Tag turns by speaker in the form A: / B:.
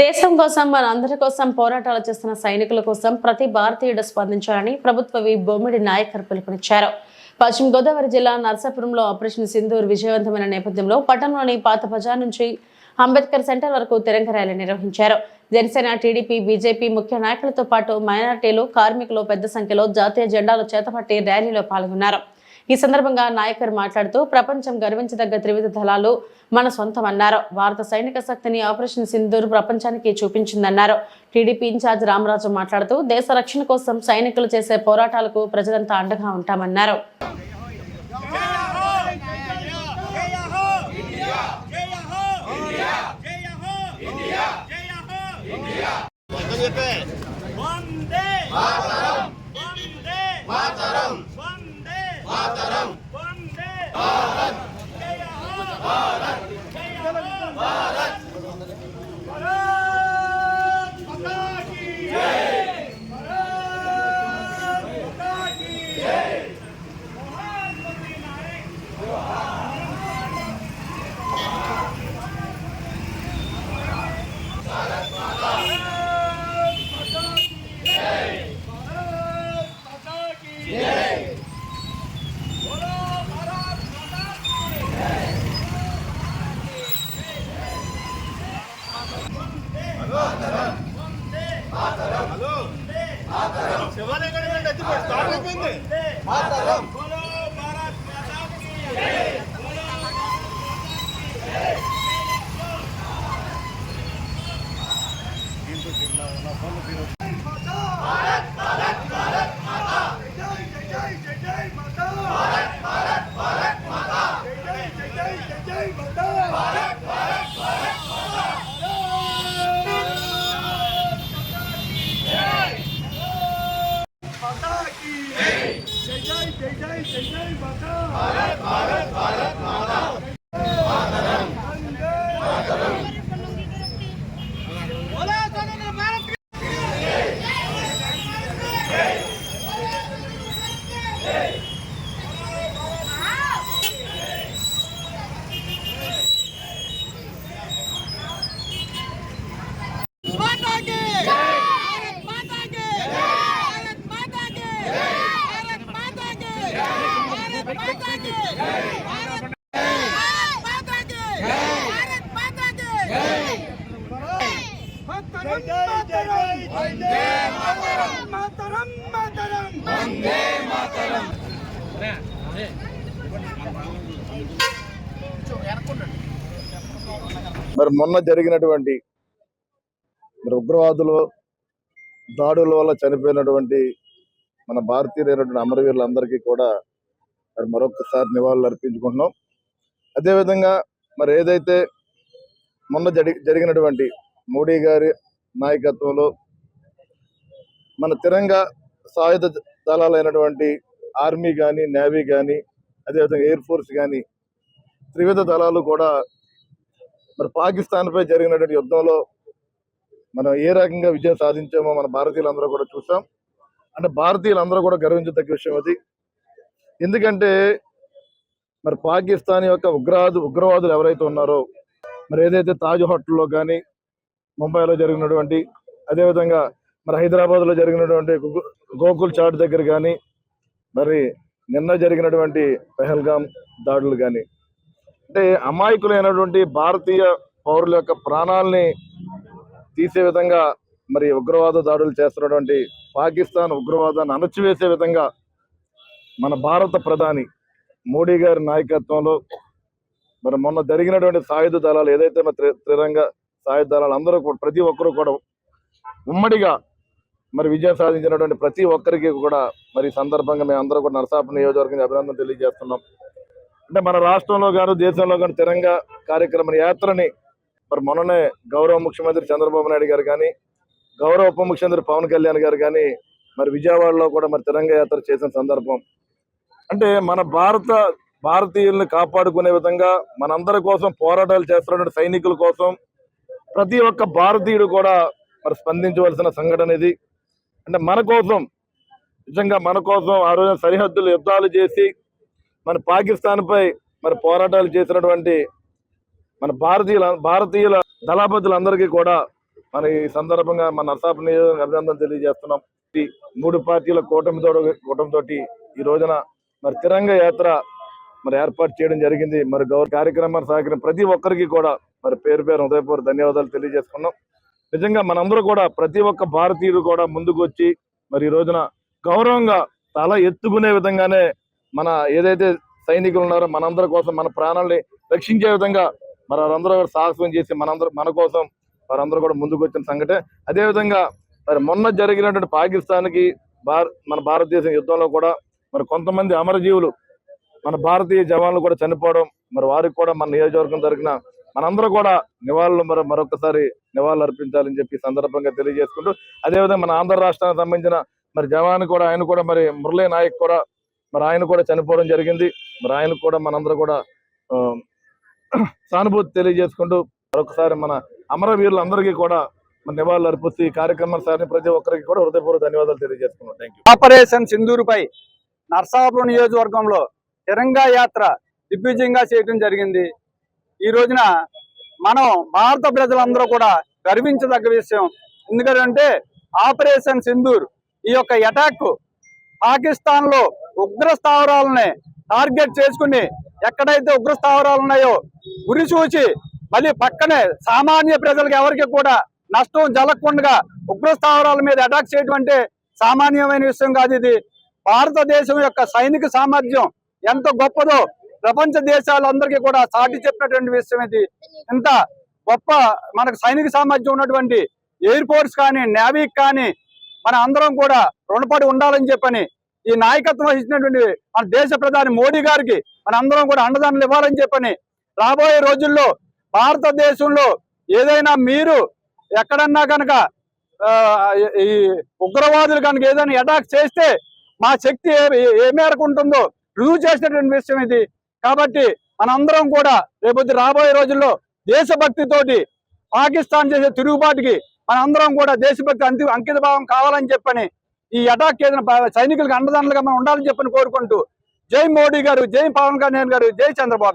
A: దేశం కోసం మన అందరి కోసం పోరాటాలు చేస్తున్న సైనికుల కోసం ప్రతి భారతీయుడు స్పందించాలని ప్రభుత్వ వి బొమ్మిడి నాయకర్ పిలుపునిచ్చారు. పశ్చిమ గోదావరి జిల్లా నర్సాపురంలో ఆపరేషన్ సింధూర్ విజయవంతమైన నేపథ్యంలో పట్టణంలోని పాత బజార్ నుంచి అంబేద్కర్ సెంటర్ వరకు తిరంగ ర్యాలీ నిర్వహించారు. జనసేన టీడీపీ బీజేపీ ముఖ్య నాయకులతో పాటు మైనార్టీలు కార్మికులు పెద్ద సంఖ్యలో జాతీయ జెండాలు చేతపట్టి ర్యాలీలో పాల్గొన్నారు. ఈ సందర్భంగా నాయకర్ మాట్లాడుతూ ప్రపంచం గర్వించదగ్గ త్రివిధ దళాలు మన సొంతమన్నారు. భారత సైనిక శక్తిని ఆపరేషన్ సింధూర్ ప్రపంచానికి చూపించిందన్నారు. టీడీపీ ఇన్ఛార్జ్ రామరాజు మాట్లాడుతూ దేశ రక్షణ కోసం సైనికులు చేసే పోరాటాలకు ప్రజలంతా అండగా ఉంటామన్నారు.
B: જય જય જય જય જય માતા. ભારત ભારત ભારત માતા.
C: మరి మొన్న జరిగినటువంటి మరి ఉగ్రవాదులు దాడుల వల్ల చనిపోయినటువంటి మన భారతీయులైనటువంటి అమరవీరులందరికీ కూడా మరి మరొకసారి నివాళులు అర్పించుకుంటున్నాం. అదేవిధంగా మరి ఏదైతే మొన్న జరి జరిగినటువంటి మోడీ గారి నాయకత్వంలో మన తిరంగా సాయుధ దళాలైనటువంటి ఆర్మీ కానీ నేవీ కానీ అదేవిధంగా ఎయిర్ ఫోర్స్ కానీ త్రివిధ దళాలు కూడా మరి పాకిస్తాన్ పై జరిగినటువంటి యుద్ధంలో మనం ఏ రకంగా విజయం సాధించామో మన భారతీయులందరూ కూడా చూసాం. అంటే భారతీయులందరూ కూడా గర్వించదగ్గ విషయం అది. ఎందుకంటే మరి పాకిస్తాన్ యొక్క ఉగ్రవాదు ఉగ్రవాదులు ఎవరైతే ఉన్నారో మరి ఏదైతే తాజ్ హోటల్లో కానీ ముంబైలో జరిగినటువంటి అదేవిధంగా మరి హైదరాబాద్లో జరిగినటువంటి గోకుల్ చాట్ దగ్గర కానీ మరి నిన్న జరిగినటువంటి పెహల్గాం దాడులు కానీ అంటే అమాయకులైనటువంటి భారతీయ పౌరుల యొక్క ప్రాణాలని తీసే విధంగా మరి ఉగ్రవాద దాడులు చేస్తున్నటువంటి పాకిస్తాన్ ఉగ్రవాదాన్ని అణచివేసే విధంగా మన భారత ప్రధాని మోడీ గారి నాయకత్వంలో మరి మొన్న జరిగినటువంటి సాయుధ దళాలు ఏదైతే మరి త్రి- త్రిరంగ సాయుధ దళాలు అందరూ కూడా ప్రతి ఒక్కరూ కూడా ఉమ్మడిగా మరి విజయం సాధించినటువంటి ప్రతి ఒక్కరికి కూడా మరి సందర్భంగా మేము అందరూ కూడా నరసాపు నియోజకవర్గం అభినందన తెలియజేస్తున్నాం. అంటే మన రాష్ట్రంలో గాను దేశంలో కానీ తిరంగా కార్యక్రమ యాత్రని మరి మొన్ననే గౌరవ ముఖ్యమంత్రి చంద్రబాబు నాయుడు గారు కానీ గౌరవ ఉప ముఖ్యమంత్రి పవన్ కళ్యాణ్ గారు కానీ మరి విజయవాడలో కూడా మరి తిరంగ యాత్ర చేసిన సందర్భం. అంటే మన భారత భారతీయుల్ని కాపాడుకునే విధంగా మనందరి కోసం పోరాటాలు చేస్తున్నటువంటి సైనికుల కోసం ప్రతి ఒక్క భారతీయుడు కూడా మరి స్పందించవలసిన సంఘటన ఇది. అంటే మన కోసం నిజంగా మన కోసం ఆ రోజు సరిహద్దులు యుద్ధాలు చేసి మన పాకిస్తాన్ పై మరి పోరాటాలు చేసినటువంటి మన భారతీయుల భారతీయుల దళాపతులందరికీ కూడా మన ఈ సందర్భంగా మన నర్సాపు నియోజకవర్గ అభినందన తెలియజేస్తున్నాం. ఈ మూడు పార్టీల కూటమితో కూటమితో ఈ రోజున మరి తిరంగ యాత్ర మరి ఏర్పాటు చేయడం జరిగింది. మరి గౌరవ కార్యక్రమాన్ని సాగిన ప్రతి ఒక్కరికి కూడా మరి పేరు పేరు హృదయపూర్వ ధన్యవాదాలు తెలియజేసుకున్నాం. నిజంగా మనందరూ కూడా ప్రతి ఒక్క భారతీయుడు కూడా ముందుకు వచ్చి మరి ఈ రోజున గౌరవంగా తల ఎత్తుకునే విధంగానే మన ఏదైతే సైనికులు ఉన్నారో మనందరి కోసం మన ప్రాణాలని రక్షించే విధంగా మరి వారందరూ సాహసం చేసి మనందరూ మన కోసం వారందరూ కూడా ముందుకు వచ్చిన సంఘటే అదేవిధంగా మరి మొన్న జరిగినటువంటి పాకిస్తాన్కి భార మన భారతదేశం యుద్ధంలో కూడా మరి కొంతమంది అమరజీవులు మన భారతీయ జవాన్లు కూడా చనిపోవడం మరి వారికి కూడా మన నియోజకవర్గం జరిగిన మనందరూ కూడా నివాళులు మరి మరొకసారి నివాళులు అర్పించాలని చెప్పి సందర్భంగా తెలియజేసుకుంటూ అదేవిధంగా మన ఆంధ్ర రాష్ట్రానికి సంబంధించిన మరి జవాన్ కూడా ఆయన కూడా మరి మురళీ నాయక్ కూడా మరి ఆయన కూడా చనిపోవడం జరిగింది. మరి ఆయన కూడా మనందరూ కూడా సానుభూతి తెలియజేసుకుంటూ మరొకసారి మన అమరవీరులందరికీ కూడా నివాళులు అర్పిస్తూ ఈ కార్యక్రమం సారిని ప్రతి ఒక్కరికి కూడా హృదయపూర్వక ధన్యవాదాలు తెలియజేసుకున్నాం థ్యాంక్ యూ
D: ఆపరేషన్ సింధూరుపై నర్సాపురం నియోజకవర్గంలో తిరంగా యాత్ర దిగ్విజయంగా చేయడం జరిగింది. ఈ రోజున మనం భారత ప్రజలందరూ కూడా గర్వించదగ్గ విషయం. ఎందుకంటే ఆపరేషన్ సింధూర్ ఈ యొక్క అటాక్ పాకిస్తాన్లో ఉగ్ర స్థావరాలని టార్గెట్ చేసుకుని ఎక్కడైతే ఉగ్ర స్థావరాలు ఉన్నాయో గురి చూచి మళ్ళీ పక్కనే సామాన్య ప్రజలకు ఎవరికి కూడా నష్టం జరగకుండా ఉగ్ర స్థావరాల మీద అటాక్ చేయడం అంటే సామాన్యమైన విషయం కాదు ఇది. భారతదేశం యొక్క సైనిక సామర్థ్యం ఎంత గొప్పదో ప్రపంచ దేశాలందరికీ కూడా సాటి చెప్పినటువంటి విషయం ఇది. ఇంత గొప్ప మనకు సైనిక సామర్థ్యం ఉన్నటువంటి ఎయిర్ ఫోర్స్ కానీ నేవీకి కానీ మన అందరం కూడా రుణపడి ఉండాలని చెప్పని ఈ నాయకత్వం వహించినటువంటి మన దేశ ప్రధాని మోడీ గారికి మన అందరం కూడా అండదానులు ఇవ్వాలని చెప్పని రాబోయే రోజుల్లో భారతదేశంలో ఏదైనా మీరు ఎక్కడన్నా కనుక ఈ ఉగ్రవాదులు కనుక ఏదైనా అటాక్ చేస్తే మా శక్తి ఏ మేరకు ఉంటుందో రుజువు చేసినటువంటి విషయం ఇది. కాబట్టి మనందరం కూడా రేపొద్దు రాబోయే రోజుల్లో దేశభక్తితోటి పాకిస్తాన్ చేసే తిరుగుబాటుకి మనందరం కూడా దేశభక్తి అంతి అంకిత భావం కావాలని చెప్పని ఈ అటాక్ చేసిన సైనికులకు అండదండలుగా మనం ఉండాలని చెప్పని కోరుకుంటూ జై మోడీ గారు జై పవన్ కళ్యాణ్ గారు జై చంద్రబాబు